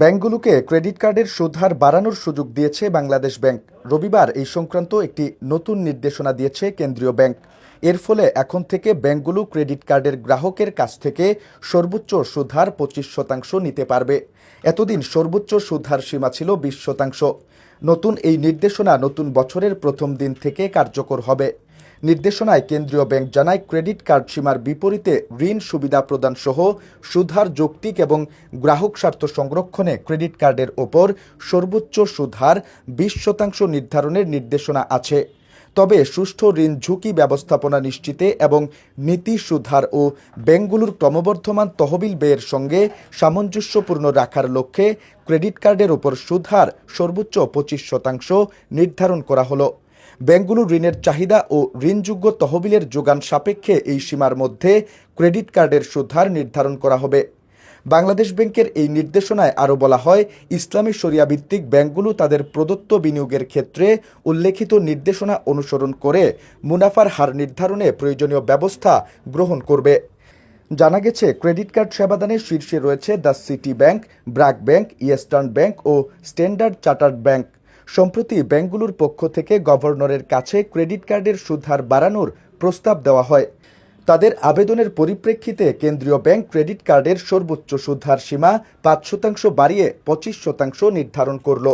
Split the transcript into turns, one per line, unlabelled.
ব্যাংকগুলোকে credit কার্ডের সুদহার বাড়ানোর সুযোগ দিয়েছে বাংলাদেশ ব্যাংক। রবিবার এই সংক্রান্ত একটি নতুন নির্দেশনা দিয়েছে কেন্দ্রীয় ব্যাংক। এর ফলে এখন থেকে ব্যাংকগুলো ক্রেডিট কার্ডের গ্রাহকের কাছ থেকে সর্বোচ্চ সুদহার পঁচিশ শতাংশ নিতে পারবে। এতদিন সর্বোচ্চ সুদহার সীমা ছিল বিশ শতাংশ। নতুন এই নির্দেশনা নতুন বছরের প্রথম দিন থেকে কার্যকর হবে। নির্দেশনায় কেন্দ্রীয় ব্যাংক জানায় ক্রেডিট কার্ড সীমার বিপরীতে ঋণ সুবিধা প্রদান সহ সুধার যৌক্তিক এবং গ্রাহক স্বার্থ সংরক্ষণে ক্রেডিট কার্ডের ওপর সর্বোচ্চ সুধার বিশ শতাংশ নির্ধারণের নির্দেশনা আছে। তবে সুষ্ঠু ঋণ ঝুঁকি ব্যবস্থাপনা নিশ্চিতে এবং নীতি সুধার ও ব্যাংকগুলোর ক্রমবর্ধমান তহবিল ব্যয়ের সঙ্গে সামঞ্জস্যপূর্ণ রাখার লক্ষ্যে ক্রেডিট কার্ডের ওপর সুধার সর্বোচ্চ পঁচিশ শতাংশ নির্ধারণ করা হলো। ব্যাংকগুলোর ঋণের চাহিদা ও ঋণযোগ্য তহবিলের যোগান সাপেক্ষে এই সীমার মধ্যে ক্রেডিট কার্ডের সুদহার নির্ধারণ করা হবে। বাংলাদেশ ব্যাংকের এই নির্দেশনায় আরও বলা হয়, ইসলামী শরিয়া ভিত্তিক ব্যাংকগুলো তাদের প্রদত্ত বিনিয়োগের ক্ষেত্রে উল্লেখিত নির্দেশনা অনুসরণ করে মুনাফার হার নির্ধারণে প্রয়োজনীয় ব্যবস্থা গ্রহণ করবে। জানা গেছে, ক্রেডিট কার্ড সেবাদানে শীর্ষে রয়েছে the City Bank, BRAC bank, Eastern Bank O Standard Chartered bank. সম্প্রতি ব্যাংকগুলোর পক্ষ থেকে গভর্নরের কাছে ক্রেডিট কার্ডের সুদহার বাড়ানোর প্রস্তাব দেওয়া হয়। তাদের আবেদনের পরিপ্রেক্ষিতে কেন্দ্রীয় ব্যাংক ক্রেডিট কার্ডের সর্বোচ্চ সুদহার সীমা পাঁচ শতাংশ বাড়িয়ে পঁচিশ শতাংশ নির্ধারণ করল।